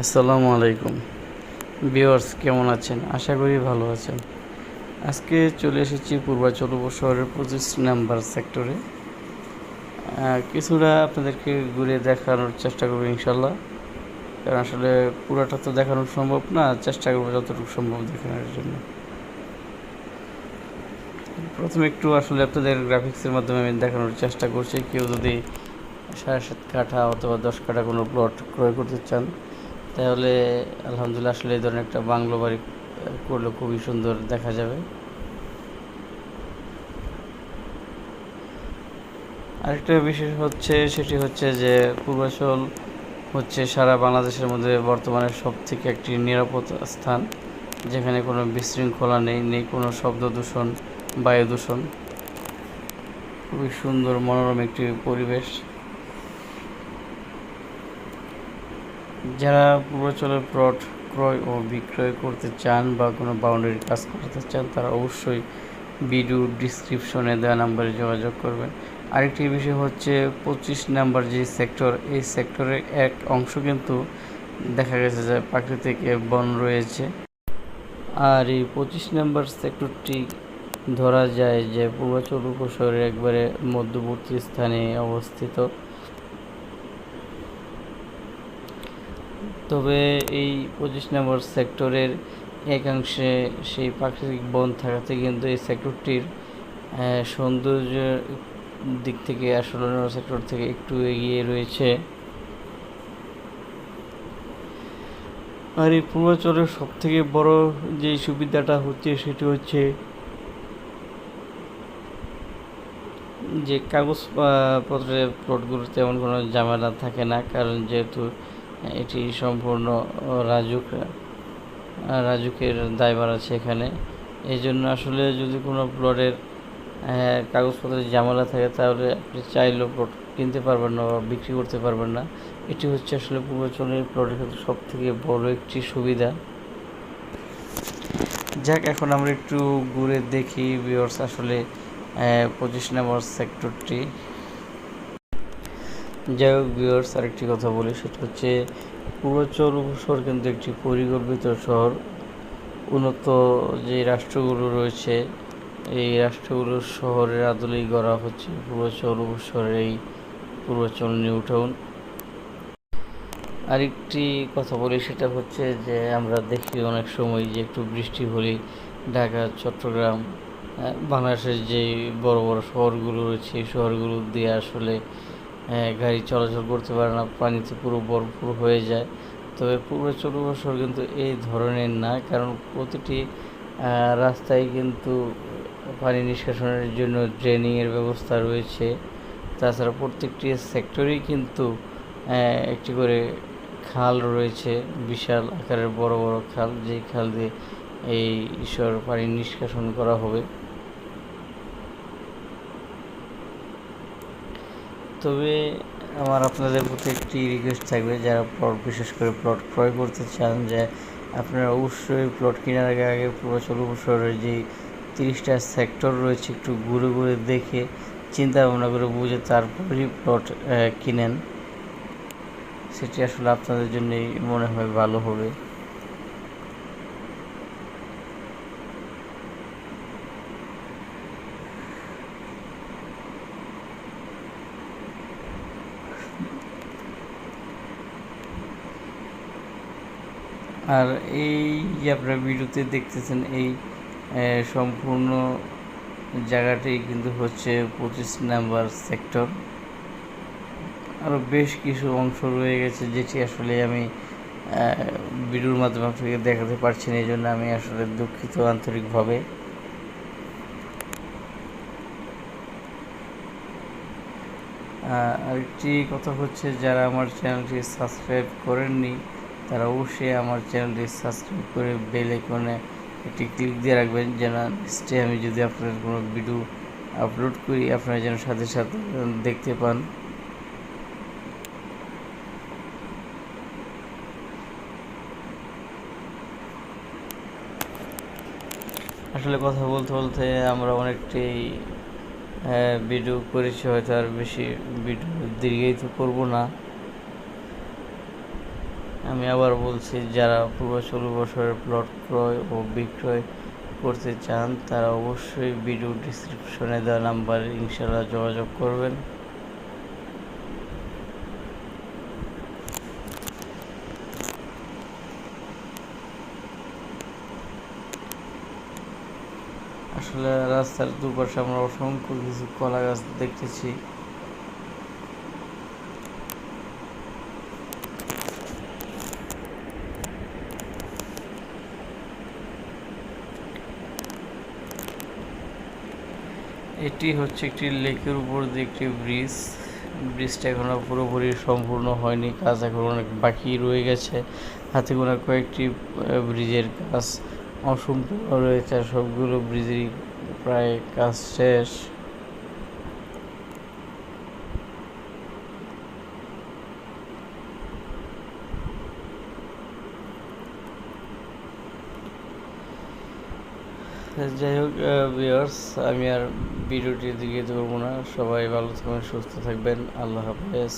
আসসালামু আলাইকুম। ভিউয়ার্স, কেমন আছেন? আশা করি ভালো আছেন। আজকে চলে এসেছি পূর্বাচল উপশহরের পঁচিশ নাম্বার সেক্টরে। কিছুটা আপনাদেরকে ঘুরে দেখানোর চেষ্টা করব ইনশাল্লাহ কারণ আসলে পুরোটা তো দেখানো সম্ভব না, চেষ্টা করব যতটুকু সম্ভব দেখানোর জন্য। প্রথমে একটু আসলে আপনাদের গ্রাফিক্সের মাধ্যমে আমি দেখানোর চেষ্টা করছি। কেউ যদি সাড়ে সাত কাঠা অথবা দশ কাঠা কোনো প্লট ক্রয় করতে চান তাহলে আলহামদুলিল্লাহ আসলে এই ধরনের একটা বাংলো বাড়ি করলে খুবই সুন্দর দেখা যাবে। আরেকটা বিশেষ হচ্ছে, সেটি হচ্ছে যে পূর্বাচল হচ্ছে সারা বাংলাদেশের মধ্যে বর্তমানে সব থেকে একটি নিরাপদ স্থান, যেখানে কোনো বিশৃঙ্খলা নেই নেই কোনো শব্দ দূষণ, বায়ু দূষণ। খুবই সুন্দর, মনোরম একটি পরিবেশ। যারা পূর্বাচলের প্লট ক্রয় ও বিক্রয় করতে চান বা কোনো বাউন্ডারি কাজ করতে চান, তারা অবশ্যই ভিডিও ডিসক্রিপশনে দেওয়া নাম্বারে যোগাযোগ করবেন। আরেকটি বিষয় হচ্ছে, পঁচিশ নাম্বার যে সেক্টর এই সেক্টরের এক অংশ কিন্তু দেখা গেছে যে প্রাকৃতিক বন রয়েছে। আর এই পঁচিশ নাম্বার সেক্টরটি ধরা যায় যে পূর্বাচল উপশহরের একবারে মধ্যবর্তী স্থানে অবস্থিত। তবে এই পঁচিশ নম্বর সেক্টরের একাংশে সেই প্রাকৃতিক বন থাকাতে কিন্তু এই সেক্টরটির সৌন্দর্য দিক থেকে আসলে অন্য সেক্টর থেকে একটু এগিয়ে রয়েছে। আর এই পূর্বাচলের সবথেকে বড় যে সুবিধাটা হচ্ছে সেটি হচ্ছে যে কাগজ আহ, পত্রের প্লটগুলোর তেমন কোনো ঝামেলা থাকে না কারণ যেহেতু এটি সম্পূর্ণ রাজুক রাজুকের দায়ভার আছে এখানে। এই জন্য আসলে যদি কোনো প্লটের কাগজপত্রের ঝামেলা থাকে, তাহলে আপনি চাইলেও প্লট কিনতে পারবেন না বা বিক্রি করতে পারবেন না। এটি হচ্ছে আসলে পূর্বাচলের প্লটের ক্ষেত্রে সব থেকে বড় একটি সুবিধা। যাক, এখন আমরা একটু ঘুরে দেখি ভিউয়ার্স আসলে পঁচিশ নম্বর সেক্টরটি যাই হোক ভিউয়ার্স আরেকটি কথা বলি, সেটা হচ্ছে পূর্বাচল উপশহর কিন্তু একটি পরিকল্পিত শহর। উন্নত যে রাষ্ট্রগুলো রয়েছে, এই রাষ্ট্রগুলোর শহরের আদলেই গড়া হচ্ছে পূর্বাচল উপশহরের এই পূর্বাচল নিউ টাউন। আরেকটি কথা বলি, সেটা হচ্ছে যে আমরা দেখি অনেক সময় যে একটু বৃষ্টি হলেই ঢাকা, চট্টগ্রাম বাংলাদেশের যে বড় বড় শহরগুলো রয়েছে, এই শহরগুলো দিয়ে আসলে গাড়ি চলাচল করতে পারে না, পানিতে পুরো ভরপুর হয়ে যায়। তবে পূর্বাচল উপশহর কিন্তু এই ধরনের না, কারণ প্রতিটি রাস্তায় কিন্তু পানি নিষ্কাশনের জন্য ড্রেনিংয়ের ব্যবস্থা রয়েছে। তাছাড়া প্রত্যেকটি সেক্টরেই কিন্তু একটি করে খাল রয়েছে, বিশাল আকারের বড় বড় খাল, যেই খাল দিয়ে এই ঈশ্বর পানি নিষ্কাশন করা হবে। তবে আমার আপনাদের প্রতি একটি রিকোয়েস্ট থাকবে, যারা প্লট বিশেষ করে প্লট ক্রয় করতে চান যে আপনারা অবশ্যই প্লট কেনার আগে আগে পূর্বাচল উপশহরের যে তিরিশটা সেক্টর রয়েছে একটু ঘুরে ঘুরে দেখে, চিন্তা ভাবনা করে বুঝে তারপরেই প্লট কিনেন। সেটি আসলে আপনাদের জন্যই মনে হয় ভালো হবে। আর এই যে আপনারা ভিডিওতে দেখতেছেন এই সম্পূর্ণ জায়গাটি কিন্তু হচ্ছে পঁচিশ নাম্বার সেক্টর। আরও বেশ কিছু অংশ রয়ে গেছে যেটি আসলে আমি ভিডিওর মাধ্যমে আপনাকে দেখাতে পারছি না এই জন্য আমি আসলে দুঃখিত আন্তরিকভাবে। আরেকটি কথা হচ্ছে যারা আমার চ্যানেলটি সাবস্ক্রাইব করেননি তারা অবশ্যই আমার চ্যানেলটি সাবস্ক্রাইব করে বেল আইকনে একটি ক্লিক দিয়ে রাখবেন, যেন নেক্সটে আমি যদি আপনার কোনো ভিডিও আপলোড করি, আপনারা যেন সাথে সাথে দেখতে পান। আসলে কথা বলতে বলতে আমরা অনেকটাই ভিডিও করেছি, হয়তো আর বেশি ভিডিও দীর্ঘায়িত করব না। আমি আবার বলছি, যারা পূর্ব ষোলো বছরের প্লট ক্রয় ও বিক্রয় করতে চান, তারা অবশ্যই ভিডিও ডিসক্রিপশনে দেওয়া নাম্বারে ইনশাল্লাহ যোগাযোগ করবেন। আসলে রাস্তার দুপাশে আমরা অসংখ্য কিছু কলা গাছ দেখতেছি। এটি হচ্ছে একটি লেকের উপর দিয়ে একটি ব্রিজ। ব্রিজটা এখনও পুরোপুরি সম্পূর্ণ হয়নি, কাজ এখন অনেক বাকি রয়ে গেছে। হাতে গোনা কয়েকটি ব্রিজের কাজ অসম্পূর্ণ রয়েছে সবগুলো ব্রিজেরই প্রায় কাজ শেষ। যাই হোক ভিউয়ার্স আমি আর ভিডিওটি দিকে ধরবো না। সবাই ভালো থাকবেন, সুস্থ থাকবেন। আল্লাহ হাফেজ।